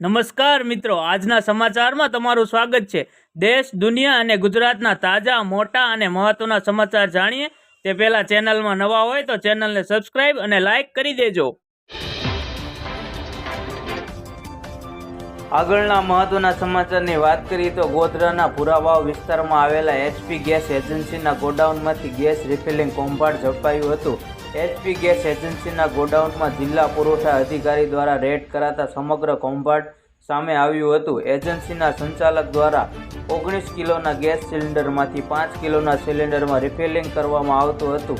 નમસ્કાર મિત્રો, આજના સમાચારમાં તમારું સ્વાગત છે. દેશ, દુનિયા અને ગુજરાતના તાજા, મોટા અને મહત્વના સમાચાર જાણીએ. તે પહેલા ચેનલમાં નવા હોય તો ચેનલને સબસ્ક્રાઇબ અને લાઇક કરી દેજો. આગળના મહત્વના સમાચારની વાત કરીએ તો ગોધરાના પુરાવાવ વિસ્તારમાં આવેલા એચપી ગેસ એજન્સીના ગોડાઉનમાંથી ગેસ રિફિલિંગ કૌભાંડ ઝડપાયું હતું. એચપી ગેસ એજન્સીના ગોડાઉનમાં જિલ્લા પુરવઠા અધિકારી દ્વારા રેડ કરાતા સમગ્ર કૌભાંડ સામે આવ્યું હતું. એજન્સીના સંચાલક દ્વારા ઓગણીસ કિલોના ગેસ સિલિન્ડરમાંથી પાંચ કિલોના સિલિન્ડરમાં રિફિલિંગ કરવામાં આવતું હતું.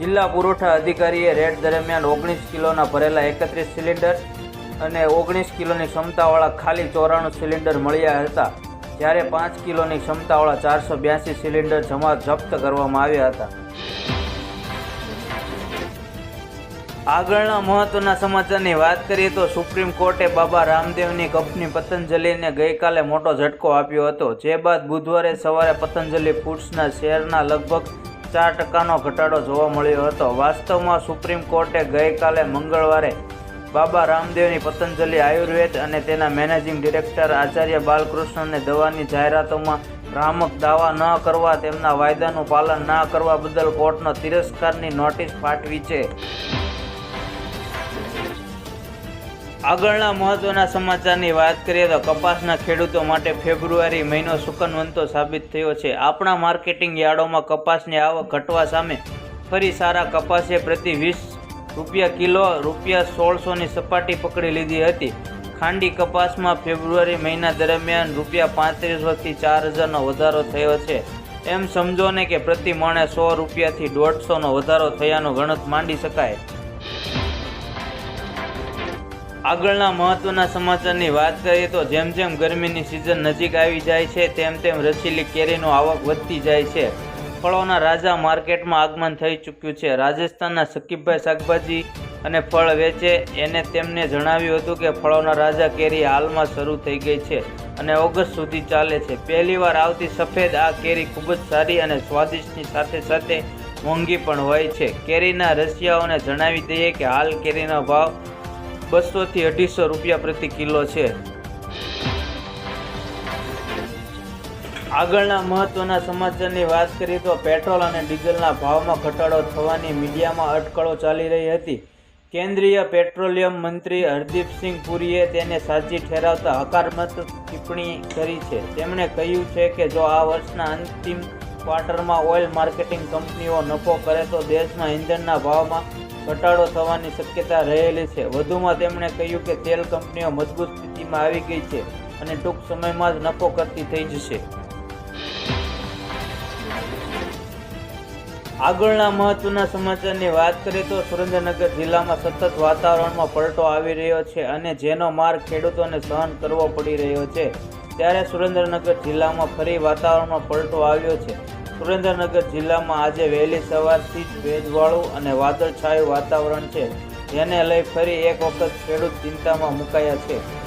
જિલ્લા પુરવઠા અધિકારીએ રેડ દરમિયાન ઓગણીસ કિલોના ભરેલા એકત્રીસ સિલિન્ડર અને ઓગણીસ કિલોની ક્ષમતાવાળા ખાલી ચોરાણું સિલિન્ડર મળ્યા હતા, જ્યારે પાંચ કિલોની ક્ષમતાવાળા ચારસો બ્યાસી સિલિન્ડર જમા જપ્ત કરવામાં આવ્યા હતા. આગળના મહત્વના સમાચારની વાત કરીએ તો સુપ્રીમ કોર્ટે બાબા રામદેવની કંપની પતંજલિને ગઈકાલે મોટો ઝટકો આપ્યો હતો. જે બાદ બુધવારે સવારે પતંજલિ ફૂડ્સના શેરના લગભગ ચાર ટકાનો ઘટાડો જોવા મળ્યો હતો. વાસ્તવમાં સુપ્રીમ કોર્ટે ગઈકાલે મંગળવારે બાબા રામદેવની પતંજલિ આયુર્વેદ અને તેના મેનેજિંગ ડિરેક્ટર આચાર્ય બાલકૃષ્ણને દવાની જાહેરાતોમાં ભ્રામક દાવા ન કરવા, તેમના વાયદાનું પાલન ના કરવા બદલ કોર્ટનો તિરસ્કારની નોટિસ પાઠવી છે. આગળના મહત્વના સમાચારની વાત કરીએ તો કપાસના ખેડૂતો માટે ફેબ્રુઆરી મહિનો સુકનવંતો સાબિત થયો છે. આપણા માર્કેટિંગ યાર્ડોમાં કપાસની આવક ઘટવા સામે ફરી સારા કપાસે પ્રતિ વીસ રૂપિયા કિલો, રૂપિયા સોળસોની સપાટી પકડી લીધી હતી. ખાંડી કપાસમાં ફેબ્રુઆરી મહિના દરમિયાન રૂપિયા પાંત્રીસોથી ચાર હજારનો વધારો થયો છે. એમ સમજો ને કે પ્રતિ મણે સો રૂપિયાથી દોઢસોનો વધારો થયાનો ગણત માંડી શકાય. આગળના મહત્વના સમાચારની વાત કરીએ તો જેમ જેમ ગરમીની સિઝન નજીક આવી જાય છે, તેમ તેમ રસીલી કેરીનો આવક વધતી જાય છે. ફળોના રાજા માર્કેટમાં આગમન થઈ ચૂક્યું છે. રાજસ્થાનના સકીબભાઈ શાકભાજી અને ફળ વેચે એને તેમને જણાવ્યું હતું કે ફળોના રાજા કેરી હાલમાં શરૂ થઈ ગઈ છે અને ઓગસ્ટ સુધી ચાલે છે. પહેલીવાર આવતી સફેદ આ કેરી ખૂબ જ સારી અને સ્વાદિષ્ટની સાથે સાથે મોંઘી પણ હોય છે. કેરીના રસિયાઓને જણાવી દઈએ કે હાલ કેરીનો ભાવ બસોથી અઢીસો રૂપિયા પ્રતિ કિલો છે. આગળના મહત્વના સમાચારની વાત કરીએ તો પેટ્રોલ અને ડીઝલના ભાવમાં ઘટાડો થવાની મીડિયામાં અટકળો ચાલી રહી હતી. કેન્દ્રીય પેટ્રોલિયમ મંત્રી હરદીપસિંહ પુરીએ તેને સાચી ઠેરાવતા હકારાત્મક ટિપ્પણી કરી છે. તેમણે કહ્યું છે કે જો આ વર્ષના અંતિમ ક્વાર્ટરમાં ઓઇલ માર્કેટિંગ કંપનીઓ નફો કરે તો દેશમાં ઇંધણના ભાવમાં ઘટાડો થવાની શક્યતા રહેલી છે. વધુમાં તેમણે કહ્યું કે તેલ કંપનીઓ મજબૂત સ્થિતિમાં આવી ગઈ છે અને ટૂંક સમયમાં જ નફો કરતી થઈ જશે. આગળના મહત્વના સમાચારની વાત કરીએ તો સુરેન્દ્રનગર જિલ્લામાં સતત વાતાવરણમાં પલટો આવી રહ્યો છે અને જેનો માર ખેડૂતોને સહન કરવો પડી રહ્યો છે. ત્યારે સુરેન્દ્રનગર જિલ્લામાં ફરી વાતાવરણમાં પલટો આવ્યો છે. સુરેન્દ્રનગર જિલ્લામાં આજે વહેલી સવારથી જ ભેજવાળું અને વાદળછાયું વાતાવરણ છે. જેને લઈ ફરી એક વખત ખેડૂત ચિંતામાં મુકાયા છે.